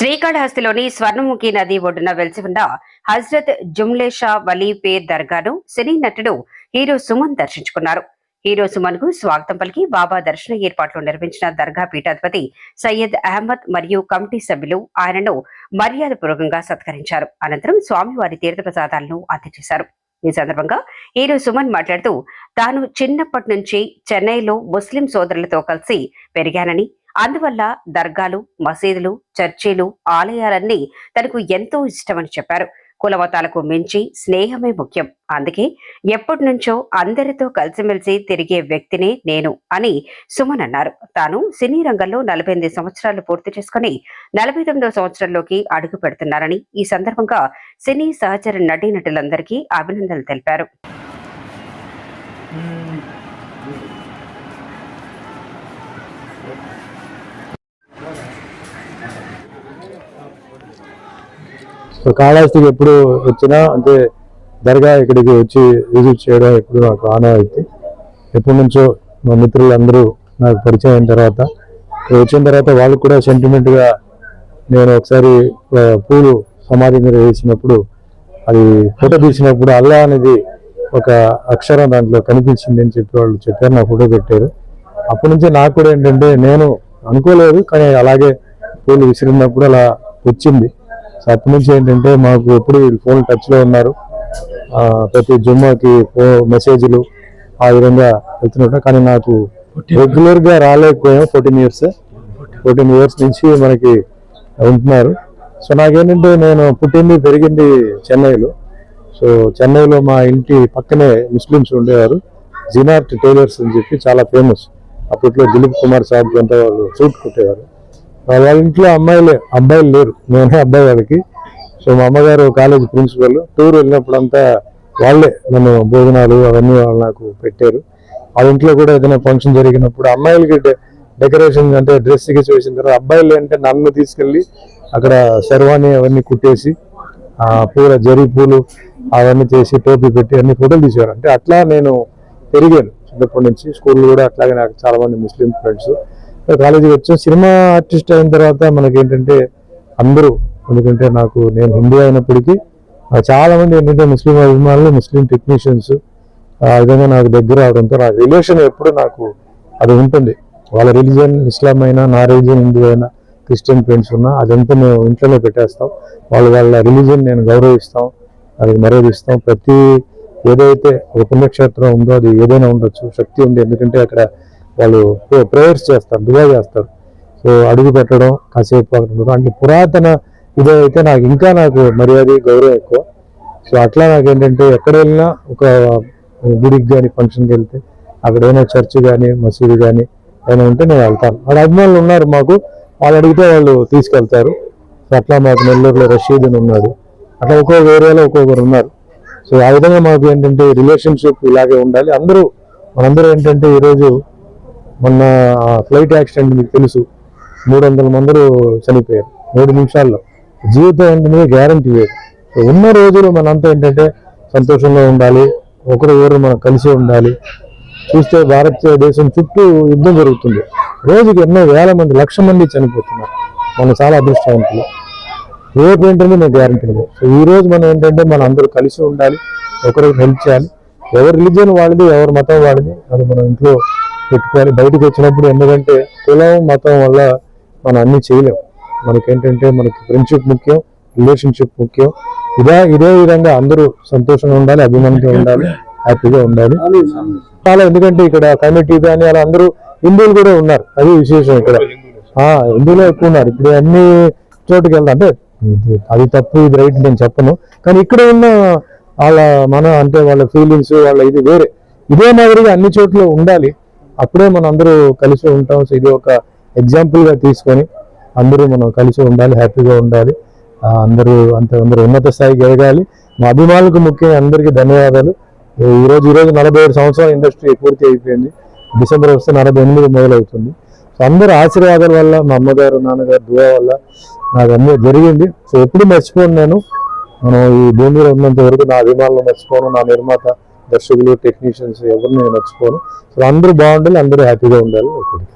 శ్రీకాళహస్తిలోని స్వర్ణముఖి నది ఒడ్డున వెలిసి ఉన్న హజ్రత్ జుమ్లేషా వలీ పేర్ దర్గాను సినీ నటుడు హీరో సుమన్ దర్శించుకున్నారు. హీరో సుమన్కు స్వాగతం పలికి బాబా దర్శన ఏర్పాట్లు నిర్వహించిన దర్గా పీఠాధిపతి సయ్యద్ అహ్మద్ మరియు కమిటీ సభ్యులు ఆయనను మర్యాదపూర్వకంగా సత్కరించారు. అనంతరం స్వామివారి తీర్థప్రసాదాలను అందజేశారు. ఈ సందర్భంగా హీరో సుమన్ మాట్లాడుతూ తాను చిన్నప్పటి నుంచి చెన్నైలో ముస్లిం సోదరులతో కలిసి పెరిగానని అందువల్ల దర్గాలు మసీదులు చర్చిలు ఆలయాలన్నీ తనకు ఎంతో ఇష్టమని చెప్పారు. కులమతాలకు మించి స్నేహమే ముఖ్యం. అందుకే ఎప్పటి నుంచో అందరితో కలిసిమెలిసి తిరిగే వ్యక్తినే నేను అని సుమన్ అన్నారు. తాను సినీ రంగంలో నలభై ఎనిమిది సంవత్సరాలు పూర్తి చేసుకుని నలభై తొమ్మిదవ సంవత్సరంలోకి అడుగు పెడుతున్నారని ఈ సందర్భంగా సినీ సహచర నటీనటులందరికీ అభినందనలు తెలిపారు. సో కాళహస్తికి ఎప్పుడు వచ్చినా అంటే దర్గా ఇక్కడికి వచ్చి విజిట్ చేయడం ఎప్పుడు నాకు ఆనవాయితీ. ఎప్పటి నుంచో మా మిత్రులందరూ నాకు పరిచయం అయిన తర్వాత వచ్చిన తర్వాత వాళ్ళు కూడా సెంటిమెంట్గా నేను ఒకసారి పూలు సమాధి మీద వేసినప్పుడు అది ఫోటో తీసినప్పుడు అల్లా అనేది ఒక అక్షరం దాంట్లో కనిపించింది అని చెప్పి వాళ్ళు చెప్పారు నా ఫోటో పెట్టారు. అప్పటి నుంచి నాకు కూడా ఏంటంటే నేను అనుకోలేదు కానీ అలాగే పూలు విసిరినప్పుడు అలా వచ్చింది. సో అప్పటి నుంచి ఏంటంటే మాకు ఎప్పుడు ఫోన్ టచ్లో ఉన్నారు. ప్రతి జుమ్మాకి మెసేజ్లు ఆ విధంగా వెళ్తున్నట్టు. కానీ నాకు రెగ్యులర్గా రాలేకపోయాం ఫోర్టీన్ ఇయర్స్ ఫోర్టీన్ ఇయర్స్ నుంచి మనకి ఉంటున్నారు. సో నాకేంటంటే నేను పుట్టింది పెరిగింది చెన్నైలో. సో చెన్నైలో మా ఇంటి పక్కనే ముస్లిమ్స్ ఉండేవారు. జినార్ట్ టైలర్స్ అని చెప్పి చాలా ఫేమస్ అప్పట్లో దిలీప్ కుమార్ సాబ్ అంటే వాళ్ళు సూట్ కుట్టేవారు. వాళ్ళ ఇంట్లో అమ్మాయిలే అబ్బాయిలు లేరు. నేనే అబ్బాయి వాళ్ళకి సో మా అమ్మగారు కాలేజ్ ప్రిన్సిపల్ టూర్ వెళ్ళినప్పుడంతా వాళ్ళే నన్ను భోజనాలు అవన్నీ వాళ్ళు నాకు పెట్టారు. వాళ్ళ ఇంట్లో కూడా ఏదైనా ఫంక్షన్ జరిగినప్పుడు అమ్మాయిలకి డెకరేషన్ అంటే డ్రెస్ గిస్ వేసిన తర్వాత అబ్బాయిలు అంటే నన్ను తీసుకెళ్ళి అక్కడ శర్వాణి అవన్నీ కుట్టేసి పూల జరి పూలు అవన్నీ చేసి టోపీ పెట్టి అన్ని ఫోటోలు తీసేవారు. అంటే అట్లా నేను పెరిగాను. చిన్నప్పటి నుంచి స్కూల్ కూడా అట్లాగే నాకు చాలామంది ముస్లిం ఫ్రెండ్స్ కాలేజీకి వచ్చాం సినిమా ఆర్టిస్ట్ అయిన తర్వాత మనకి ఏంటంటే అందరూ ఎందుకంటే నాకు నేను హిందూ అయినప్పటికీ చాలామంది చాలా మంది ఏంటంటే ముస్లిం అభిమానులు ముస్లిం టెక్నీషియన్స్ ఆ విధంగా నాకు దగ్గర అవడంతో నా రిలేషన్ ఎప్పుడు నాకు అది ఉంటుంది. వాళ్ళ రిలీజియన్ ఇస్లాం అయినా నా రిలీజియన్ హిందూ అయినా క్రిస్టియన్ ఫ్రెండ్స్ ఉన్నా అదంతా మేము ఇంట్లోనే పెట్టేస్తాం. వాళ్ళు వాళ్ళ రిలీజియన్ నేను గౌరవిస్తాం అది మర్యాదిస్తాం. ప్రతి ఏదైతే ఒక పుణ్యక్షేత్రం ఉందో అది ఏదైనా ఉండొచ్చు శక్తి ఉంది. ఎందుకంటే అక్కడ వాళ్ళు ప్రేయర్స్ చేస్తారు దువా చేస్తారు. సో అడుగు పెట్టడం కాసేపు అక్కడ అంటే పురాతన ఇదైతే నాకు ఇంకా నాకు మర్యాద గౌరవం ఎక్కువ. సో అట్లా నాకు ఏంటంటే ఎక్కడ వెళ్ళినా ఒక గుడికి కానీ ఫంక్షన్కి వెళ్తే అక్కడ ఏమైనా చర్చ్ కానీ మసీదు కానీ ఏమైనా ఉంటే నేను వెళ్తాను. అక్కడ అభిమానులు ఉన్నారు మాకు. వాళ్ళు అడిగితే వాళ్ళు తీసుకెళ్తారు. సో అట్లా మాకు నెల్లూరులో రషీద్ అని ఉన్నాడు. అట్లా ఒక్కొక్క ఏరియాలో ఒక్కొక్కరు ఉన్నారు. సో ఆ విధంగా మాకు ఏంటంటే రిలేషన్షిప్ ఇలాగే ఉండాలి. అందరూ మనందరూ ఏంటంటే ఈరోజు మొన్న ఫ్లైట్ యాక్సిడెంట్ మీకు తెలుసు. మూడు వందల మంది చనిపోయారు. మూడు నిమిషాల్లో. జీవితం ఏంటంటే గ్యారంటీ లేదు ఉన్న రోజులు మనంతా ఏంటంటే సంతోషంగా ఉండాలి. ఒకరు ఎవరు మనం కలిసి ఉండాలి. చూస్తే భారతదేశం చుట్టూ యుద్ధం జరుగుతుంది. రోజుకి ఎన్నో వేల మంది లక్ష మంది చనిపోతున్నారు. మనం చాలా అదృష్టవంతులు. రేపు ఏంటంటే నేను గ్యారంటీ లేదు. సో ఈ రోజు మనం ఏంటంటే మనం అందరూ కలిసి ఉండాలి. ఒకరికి హెల్ప్ చేయాలి. ఎవరి రిలీజియన్ వాళ్ళది ఎవరి మతం వాళ్ళది అది మనం ఇంట్లో పెట్టుకోవాలి బయటకు వచ్చినప్పుడు ఎందుకంటే కులం మతం వల్ల మనం అన్ని చేయలేం. మనకేంటంటే మనకి ఫ్రెండ్షిప్ ముఖ్యం రిలేషన్షిప్ ముఖ్యం. ఇదే ఇదే విధంగా అందరూ సంతోషంగా ఉండాలి అభిమానంగా ఉండాలి హ్యాపీగా ఉండాలి. చాలా ఎందుకంటే ఇక్కడ కమిటీ కానీ అలా అందరూ హిందువులు కూడా ఉన్నారు. అది విశేషం ఇక్కడ. ఆ హిందువులే ఎక్కువ ఉన్నారు. ఇప్పుడు అన్ని చోటుకి వెళ్తా అంటే అది తప్పు ఇది రైట్ నేను చెప్పను. కానీ ఇక్కడ ఉన్న వాళ్ళ మన అంటే వాళ్ళ ఫీలింగ్స్ వాళ్ళ ఇది వేరే. ఇదే మాదిరిగా అన్ని చోట్ల ఉండాలి. అప్పుడే మనం అందరూ కలిసి ఉంటాం. సో ఇది ఒక ఎగ్జాంపుల్గా తీసుకొని అందరూ మనం కలిసి ఉండాలి హ్యాపీగా ఉండాలి. అందరూ అంత అందరూ ఉన్నత స్థాయికి ఎదగాలి. మా అభిమానులకు ముఖ్యంగా అందరికీ ధన్యవాదాలు. ఈ రోజు నలభై ఏడు సంవత్సరాల ఇండస్ట్రీ పూర్తి అయిపోయింది. డిసెంబర్ వస్తే నలభై ఎనిమిది మొదలవుతుంది. సో అందరి ఆశీర్వాదాల వల్ల మా అమ్మగారు నాన్నగారు దువా వల్ల నాకు అన్నీ జరిగింది. సో ఎప్పుడు మర్చిపోను నేను. మనం ఈ భూమిలో ఉన్నంత వరకు నా అభిమానులు మర్చిపోను నా నిర్మాత దర్శకులు టెక్నీషియన్స్ ఎవరిని నేను మర్చిపోను సో అందరూ బాగుండాలి అందరూ హ్యాపీగా ఉండాలి ఒకటి